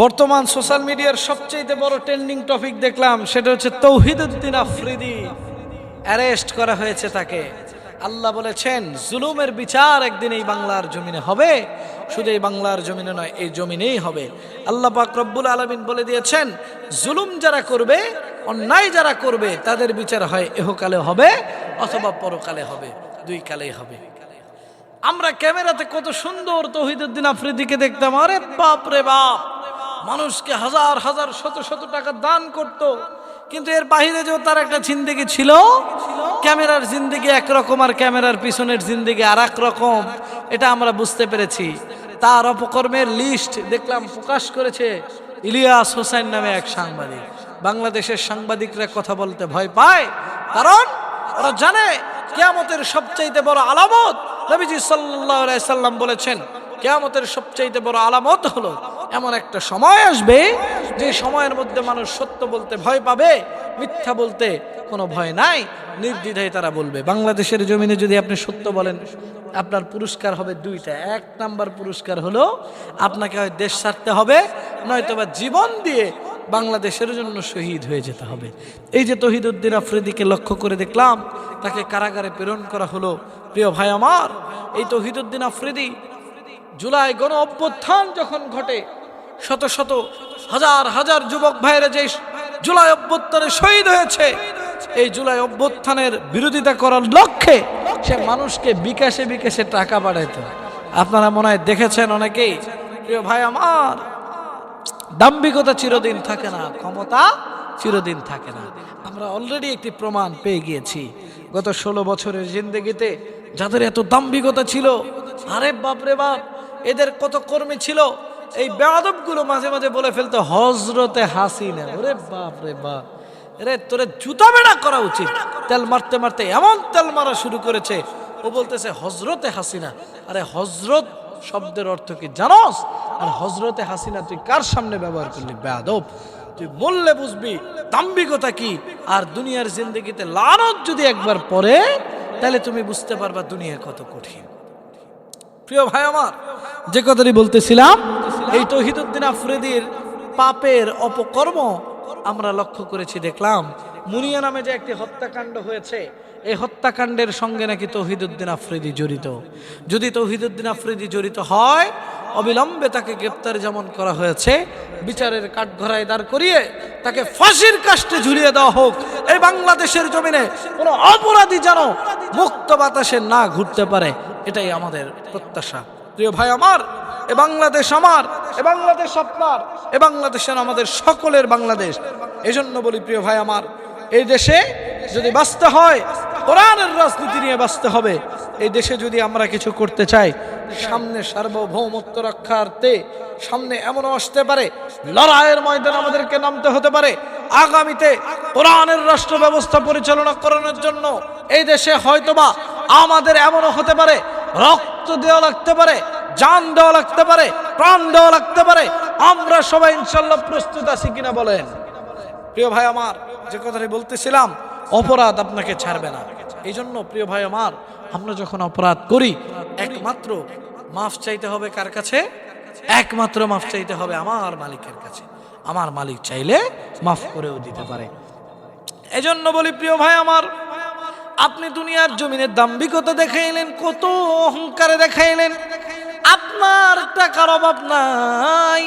বর্তমান সোশ্যাল মিডিয়ার সবচেয়ে বড় ট্রেন্ডিং টপিক দেখলাম, সেটা হচ্ছে তৌহিদুদ্দিন আফ্রিদি। অ্যারেস্ট করা হয়েছে তাকে। আল্লাহ বলেছেন, জুলুমের বিচার একদিন এই বাংলার জমিনে হবে। শুধু এই বাংলার জমিনে নয়, এই জমিনেই হবে। আল্লাহ পাক রব্বুল আলমিন বলে দিয়েছেন, জুলুম যারা করবে, অন্যায় যারা করবে, তাদের বিচার হয় এহকালে হবে অথবা পরকালে হবে, দুই কালেই হবে। আমরা ক্যামেরাতে কত সুন্দর তহিদুদ্দিন আফ্রিদিকে দেখতাম। আরে বাপ রে বাপ! মানুষকে হাজার হাজার, শত শত টাকা দান করত। কিন্তু এর বাহিরে যে তার একটা জিন্দিগি ছিল, ক্যামেরার জিন্দিগি একরকম আর ক্যামেরার পিছনের জিন্দিগি আর রকম, এটা আমরা বুঝতে পেরেছি। তার অপকর্মের লিস্ট দেখলাম, প্রকাশ করেছে ইলিয়াস হোসেন নামে এক সাংবাদিক। বাংলাদেশের সাংবাদিকরা কথা বলতে ভয় পায়, কারণ ওরা জানে কেয়ামতের সবচাইতে বড় আলামত নবীজি সাল্লাহ সাল্লাম বলেছেন, কেয়ামতের সবচাইতে বড় আলামত হলো এমন একটা সময় আসবে যে সময়ের মধ্যে মানুষ সত্য বলতে ভয় পাবে, মিথ্যা বলতে কোনো ভয় নাই, নির্দ্বিধায় তারা বলবে। বাংলাদেশের জমিনে যদি আপনি সত্য বলেন, আপনার পুরস্কার হবে দুইটা। এক নাম্বার পুরস্কার হলো আপনাকে হয় দেশ ছাড়তে হবে, নয়তোবা জীবন দিয়ে বাংলাদেশের জন্য শহীদ হয়ে যেতে হবে। এই যে তহিদুদ্দিন আফ্রিদিকে লক্ষ্য করে দেখলাম, তাকে কারাগারে প্রেরণ করা হলো। প্রিয় ভাই আমার, এই তহিদুদ্দিন আফ্রিদি জুলাই গণ অভ্যুত্থান যখন ঘটে শত শত হাজার হাজার যুবক ভাইয়েরা যে জুলাই অভ্যুত্থানে শহীদ হয়েছে, এই জুলাই অভ্যুত্থানের বিরোধিতা করার লক্ষ্যে সে মানুষকে বিকাশে বিকাশে টাকা পাঠাইতো। আপনারা মনে হয় দেখেছেন অনেকেই, প্রিয় ভাই আমার, দাম্ভিকতা চিরদিন থাকে না, ক্ষমতা চিরদিন থাকে না। আমরা অলরেডি একটি প্রমাণ পেয়ে গিয়েছি। গত ষোলো বছরের জিন্দগিতে যাদের এত দাম্ভিকতা ছিল, আরে বাপরে বাপ, এদের কত কর্মী ছিল এই বেয়াদবগুলো মাঝে মাঝে বলে ফেলতো হজরতে হাসিনা। ওরে বাপ রে বাপ। রে তোরে জুতা বেড়া করা উচিত। তেল মারতে মারতে এমন তেল মারা শুরু করেছে, ও বলতেছে হজরতে হাসিনা। আরে হজরত শব্দের অর্থ কি জানোস? আর হজরতে হাসিনা, তুই কার সামনে ব্যবহার করলি? বেয়াদব, তুই বললে বুঝবি দাম্ভিকতা কি? আর দুনিয়ার জিন্দগিতে লানত যদি একবার পরে তাহলে তুমি বুঝতে পারবা দুনিয়া কত কঠিন। প্রিয় ভাই আমার, যে কথাটি বলতেছিলাম এই তহিদুদ্দিন আফ্রিদির পাপের অপকর্ম আমরা লক্ষ্য করেছি, দেখলাম। মুনিয়া নামে যে একটি হত্যাকাণ্ড হয়েছে, এই হত্যাকাণ্ডের সঙ্গে নাকি তৌহিদুদ্দিন আফ্রিদি জড়িত। যদি তৌহিদুদ্দিন আফ্রিদি জড়িত হয়, অবিলম্বে তাকে গ্রেপ্তার যেমন করা হয়েছে, বিচারের কাঠঘরায় দাঁড় করিয়ে তাকে ফাঁসির কাষ্টে ঝুলিয়ে দেওয়া হোক, এই বাংলাদেশের জমিনে কোনো অপরাধী যেন মুক্ত বাতাসে না ঘুরতে পারে, এটাই আমাদের প্রত্যাশা। প্রিয় ভাই আমার এ বাংলাদেশ আমার, এ বাংলাদেশ আপনার, এ বাংলাদেশের আমাদের সকলের বাংলাদেশ। এজন্য বলি, প্রিয় ভাই আমার, এই দেশে যদি বাঁচতে হয়, কোরআনের রাজনীতি নিয়ে বাঁচতে হবে। এই দেশে যদি আমরা কিছু করতে চাই, সামনে সার্বভৌমত্ব রক্ষার্থে, সামনে এমনও আসতে পারে, লড়াইয়ের ময়দান আমাদেরকে নামতে হতে পারে, আগামীতে কোরআনের রাষ্ট্র ব্যবস্থা পরিচালনা করানোর জন্য এই দেশে হয়তোবা আমাদের এমনও হতে পারে, রক্ত দেওয়া লাগতে পারে জান দেওয়া লাগতে পারে, প্রাণ দেওয়া লাগতে পারে। আমরা সবাই ইনশাল্লাহ প্রস্তুত আছি কিনা বলেন? প্রিয় ভাই আমার, যে কথাটি বলতেছিলাম, অপরাধ আপনাকে ছাড়বে না। এই জন্য প্রিয় ভাই আমার, আমরা যখন অপরাধ করি, একমাত্র মাফ চাইতে হবে কার কাছে? একমাত্র মাফ চাইতে হবে আমার মালিকের কাছে। আমার মালিক চাইলে মাফ করেও দিতে পারে। এজন্য বলি প্রিয় ভাই আমার, আপনি দুনিয়ার জমিনের দাম্ভিকতা দেখাইলেন, কত অহংকারে দেখাইলেন। আপনার টাকার অভাব নাই।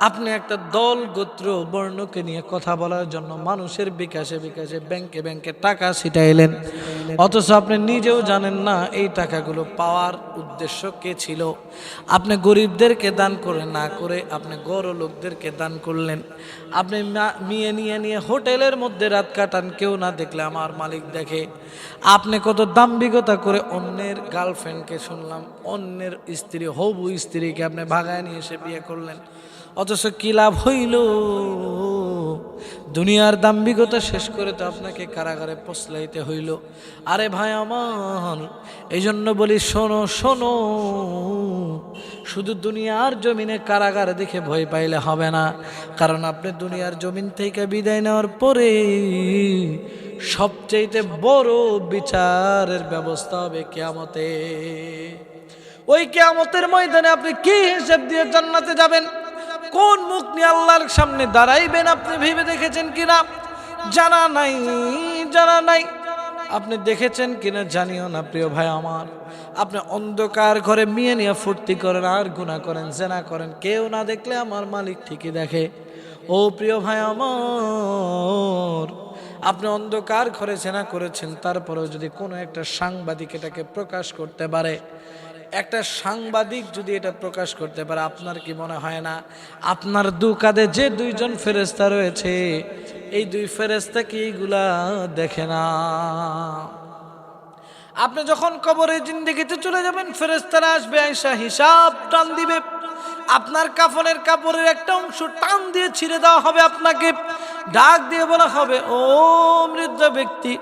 আপনি একটা দল, গোত্র, বর্ণকে নিয়ে কথা বলার জন্য মানুষের বিকাশে বিকাশে ব্যাংকে ব্যাংকে টাকা ছিটাইলেন। অথচ আপনি নিজেও জানেন না এই টাকাগুলো পাওয়ার উদ্দেশ্য কে ছিল। আপনি গরিবদেরকে দান করে না করে আপনি গড় লোকদেরকে দান করলেন। আপনি মেয়ে নিয়ে নিয়ে হোটেলের মধ্যে রাত কাটান, কেউ না দেখলে আমার মালিক দেখে। আপনি কত দাম্ভিকতা করে অন্যের গার্লফ্রেন্ডকে শুনলাম, অন্যের স্ত্রী, হবু স্ত্রীকে আপনি ভাগায় নিয়ে এসে বিয়ে করলেন। অথচ কি লাভ হইল? দুনিয়ার দাম্ভিকতা শেষ করে তো আপনাকে কারাগারে পচলাইতে হইল। আরে ভাই আমার এই জন্য বলি শোনো শোনো। শুধু দুনিয়ার জমিনে কারাগার দেখে ভয় পাইলে হবে না। কারণ আপনি দুনিয়ার জমিন থেকে বিদায় নেওয়ার পরে সবচেয়ে বড় বিচারের ব্যবস্থা হবে কেয়ামতে। ওই কেয়ামতের ময়দানে আপনি কি হিসেব দিয়ে জান্নাতে যাবেন? কোন মুখ নিয়ে আল্লাহর সামনে দাঁড়াইবেন? আপনি ভেবে দেখেছেন কিনা? জানা নাই জানা নাই। আপনি দেখেছেন কিনা? জানিও না, প্রিয় ভাই আমার। আপনি অন্ধকার ঘরে মিয়ে নিয়ে ফুর্তি করেন, আর গুণা করেন, জেনা করেন। কেউ না দেখলে আমার মালিক ঠিকই দেখে। ও প্রিয় ভাই আমার, আপনি অন্ধকার ঘরে জেনা করেছেন, তারপরেও যদি কোনো একটা সাংবাদিক এটাকে প্রকাশ করতে পারে একটা সাংবাদিক যদি এটা প্রকাশ করতে পারে, আপনার কি মনে হয় না? আপনার দু কাঁধে যে দুইজন ফেরেস্তা রয়েছে, এই দুই ফেরেস্তা কি এইগুলা দেখে না? আপনি যখন কবরে জিন্দিগিতে চলে যাবেন ফেরেস্তারা আসবে আইসা হিসাব টান দিবে। আপনার কাফনের কাপড়ের একটা অংশ টান দিয়ে ছিঁড়ে দেওয়া হবে আপনাকে। ডাক দিয়ে বলা হবে, ও মৃত ব্যক্তি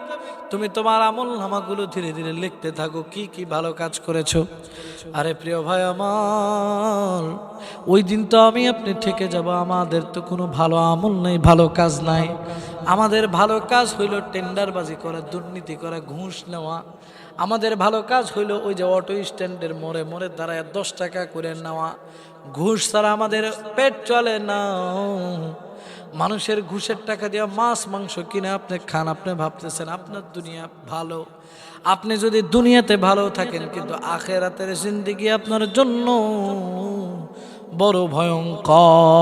তুমি তোমার আমল নামাগুলো ধীরে ধীরে লিখতে থাকো, কি কি ভালো কাজ করেছ? আরে প্রিয় ভাই আমার, ওই দিন তো আমি আপনি থেকে যাব, আমাদের তো কোনো ভালো আমল নেই, ভালো কাজ নাই। আমাদের ভালো কাজ হইল টেন্ডারবাজি করা, দুর্নীতি করা, ঘুষ নেওয়া। আমাদের ভালো কাজ হইল ওই যে অটো স্ট্যান্ডের মোড়ে মোড়ে দাঁড়ায় দশ টাকা করে নেওয়া। ঘুষ ছাড়া আমাদের পেট চলে না। মানুষের ঘুষের টাকা দিয়ে মাছ, মাংস কিনে আপনি খান, আপনি ভাবতেছেন আপনার দুনিয়া ভালো। আপনি যদি দুনিয়াতে ভালো থাকেন, কিন্তু আখেরাতের জিন্দিগি আপনার জন্য বড় ভয়ঙ্কর।